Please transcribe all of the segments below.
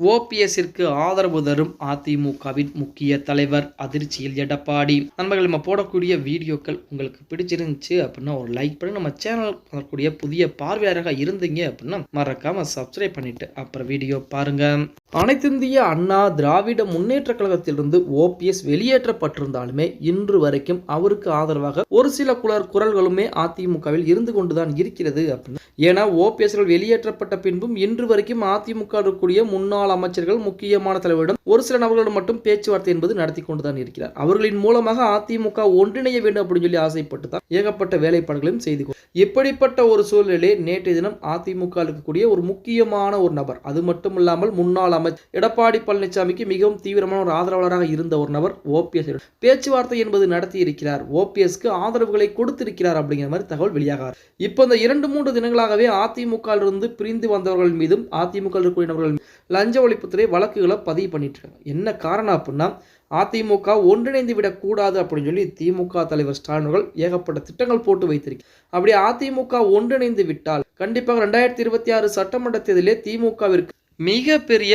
ஓபிஎஸ்ஸிற்கு ஆதரவு தரும் அதிமுகவின் முக்கிய தலைவர் அதிர்ச்சியில் எடப்பாடி. நண்பர்கள் நம்ம போடக்கூடிய வீடியோக்கள் உங்களுக்கு பிடிச்சிருந்துச்சு அப்படின்னா ஒரு லைக் பண்ணி நம்ம சேனல் வரக்கூடிய புதிய பார்வையாளராக இருந்தீங்க அப்படின்னா மறக்காம சப்ஸ்கிரைப் பண்ணிட்டு அப்புறம் வீடியோ பாருங்க. அனைத்திந்திய அண்ணா திராவிட முன்னேற்ற கழகத்திலிருந்து ஓபிஎஸ் வெளியேற்றப்பட்டிருந்தாலுமே இன்று வரைக்கும் அவருக்கு ஆதரவாக ஒரு சில குலர் குரல்களுமே அதிமுகவில் இருந்து கொண்டுதான் இருக்கிறது அப்படின்னு. ஏன்னா ஓபிஎஸ்கள் வெளியேற்றப்பட்ட பின்பும் இன்று வரைக்கும் அதிமுக இருக்கக்கூடிய முன்னாள் அமைச்சர்கள் முக்கியமான தலைவரிடம் ஒரு சில நபர்களிடம் மட்டும் பேச்சுவார்த்தை என்பது நடத்தி கொண்டுதான் இருக்கிறார். அவர்களின் மூலமாக அதிமுக ஒன்றிணைய வேண்டும் அப்படின்னு சொல்லி ஆசைப்பட்டு தான் ஏகப்பட்ட வேலைப்பாடுகளையும் செய்து இப்படிப்பட்ட ஒரு சூழ்நிலை நேற்றைய தினம் அதிமுக இருக்கக்கூடிய ஒரு முக்கியமான ஒரு நபர் அது மட்டும் இல்லாமல் முன்னாள் அமைச்சர் எடப்பாடி பழனிசாமிக்கு மிகவும் தீவிரமான ஒரு ஆதரவாளராக இருந்த ஒரு நபர் ஓபிஎஸ். பேச்சுவார்த்தை என்பது நடத்தி இருக்கிறார் ஓபிஎஸ்க்கு ஆதரவுகளை கொடுத்திருக்கிறார் அப்படிங்கிற மாதிரி தகவல் வெளியாக இப்போ இந்த இரண்டு மூன்று தினங்களாகவே அதிமுகவிலிருந்து பிரிந்து வந்தவர்கள் மீதும் அதிமுக இருக்கக்கூடியவர்கள் லஞ்ச ஒழிப்புத்துறை வழக்குகளை பதிவு பண்ணிட்டு இருக்காங்க. என்ன காரணம் அப்படின்னா அதிமுக ஒன்றிணைந்து விடக்கூடாது அப்படின்னு சொல்லி திமுக தலைவர் ஸ்டாலின் அவர்கள் ஏகப்பட்ட திட்டங்கள் போட்டு வைத்திருக்கு அப்படி அதிமுக ஒன்றிணைந்து விட்டால் கண்டிப்பாக ரெண்டாயிரத்தி இருபத்தி ஆறு சட்டமன்ற தேர்தலிலே திமுகவிற்கு மிகப்பெரிய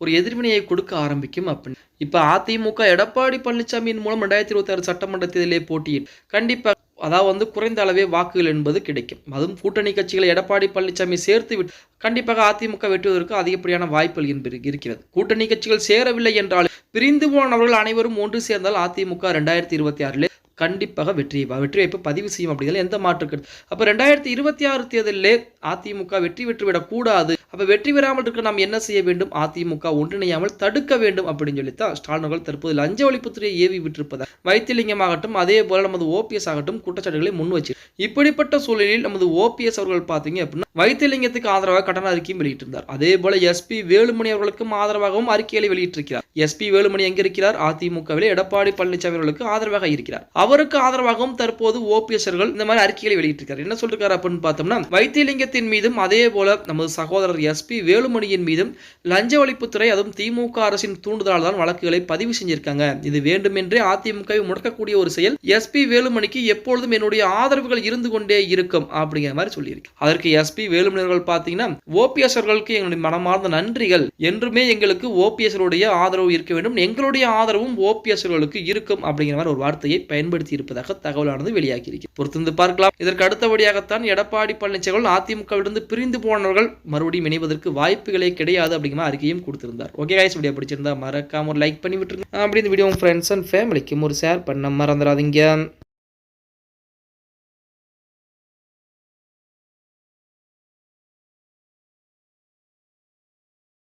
ஒரு எதிர்வினையை கொடுக்க ஆரம்பிக்கும் அப்படின்னு இப்போ அதிமுக எடப்பாடி பழனிசாமியின் மூலம் ரெண்டாயிரத்தி இருபத்தி ஆறு சட்டமன்ற போட்டியிட்டு கண்டிப்பாக அதாவது வந்து குறைந்த அளவே வாக்குகள் என்பது கிடைக்கும். அதுவும் கூட்டணி கட்சிகளை எடப்பாடி பழனிசாமி சேர்த்து விட்டு கண்டிப்பாக அதிமுக வெட்டுவதற்கு அதிகப்படியான வாய்ப்புகள் என்பது இருக்கிறது. கூட்டணி கட்சிகள் சேரவில்லை என்றால் பிரிந்து போனவர்கள் அனைவரும் ஒன்று சேர்ந்தால் அதிமுக ரெண்டாயிரத்தி இருபத்தி ஆறிலே கண்டிப்பாக வெற்றி வெற்றி வாய்ப்பு பதிவு செய்யும் அப்படிங்கிறது எந்த மாற்று கருத்து? அப்போ ரெண்டாயிரத்தி இருபத்தி ஆறு தேர்தலிலே அதிமுக வெற்றி பெற்றுவிடக்கூடாது அப்போ வெற்றி பெறாமல் இருக்க நாம் என்ன செய்ய வேண்டும்? அதிமுக ஒன்றிணையாமல் தடுக்க வேண்டும் அப்படின்னு சொல்லித்தான் ஸ்டாலின் அவர்கள் தற்போது லஞ்ச ஒழிப்புத்துறையை ஏவி விட்டிருப்பதாக வைத்தியலிங்கமாகட்டும் அதே போல நமது ஓபிஎஸ் ஆகட்டும் குற்றச்சாட்டுகளை முன் வச்சு இப்படிப்பட்ட சூழலில் நமது ஓபிஎஸ் அவர்கள் பார்த்தீங்க அப்படின்னா வைத்தியலிங்கத்துக்கு ஆதரவாக கட்டண அறிக்கையும் வெளியிட்டிருந்தார். அதே போல எஸ்பி வேலுமணி அவர்களுக்கும் ஆதரவாகவும் அறிக்கைகளை வெளியிட்டிருக்கிறார். எஸ்பி வேலுமணி எங்க இருக்கிறார் அதிமுகவில் எடப்பாடி பழனிசாமி அவர்களுக்கு ஆதரவாக இருக்கிறார். அவருக்கு ஆதரவாகவும் தற்போது ஓபிஎஸ் அவர்கள் இந்த மாதிரி அறிக்கைகளை வெளியிட்டிருக்கார் என்ன சொல்லிருக்காரு அப்படின்னு பார்த்தோம்னா வைத்தியலிங்கத்தின் மீதும் அதே போல நமது சகோதரர் எஸ்பி வேலுமணியின் மீதும் லஞ்ச ஒழிப்புத்துறை அதுவும் திமுக அரசின் தூண்டுதலால் தான் வழக்கு வழக்குகளை பதிவு செஞ்சிருக்காங்க. இது வேண்டுமென்றே அதிமுகவை முடக்கக்கூடிய ஒரு செயல். எஸ்பி வேலுமணிக்கு எப்பொழுதும் என்னுடைய ஆதரவுகள் இருந்து கொண்டே இருக்கும் அப்படிங்கிற மாதிரி சொல்லியிருக்கு. அதற்கு எஸ்பி வேலுமணி அவர்கள் பார்த்தீங்கன்னா ஓபிஎஸ் அவர்களுக்கு எங்களுடைய மனமார்ந்த நன்றிகள். என்றுமே எங்களுக்கு ஓபிஎஸ் ஆதரவு இருக்க வேண்டும். எங்களுடைய ஆதரவும் ஓபிஎஸ் அவர்களுக்கு இருக்கும் அப்படிங்கிற மாதிரி ஒரு வார்த்தையை பயன்படுத்தி இருப்பதாக தகவலானது வெளியாகி இருக்கு பொறுத்திருந்து பார்க்கலாம். இதற்கு அடுத்தபடியாகத்தான் எடப்பாடி பழனிசாமி அதிமுகவிலிருந்து பிரிந்து போனவர்கள் மறுபடியும் இணைவதற்கு வாய்ப்புகளே கிடையாது அப்படிங்கிற அறிக்கையும் கொடுத்திருந்தார். ஓகே கைஸ் வீடியோ பிடிச்சிருந்தா மறக்காம ஒரு லைக் பண்ணி விட்டுருங்க. அப்படி இந்த வீடியோ ஃப்ரெண்ட்ஸ் அண்ட் ஃபேமிலிக்கும் ஒரு ஷேர் பண்ண மறந்துடாதீங்க.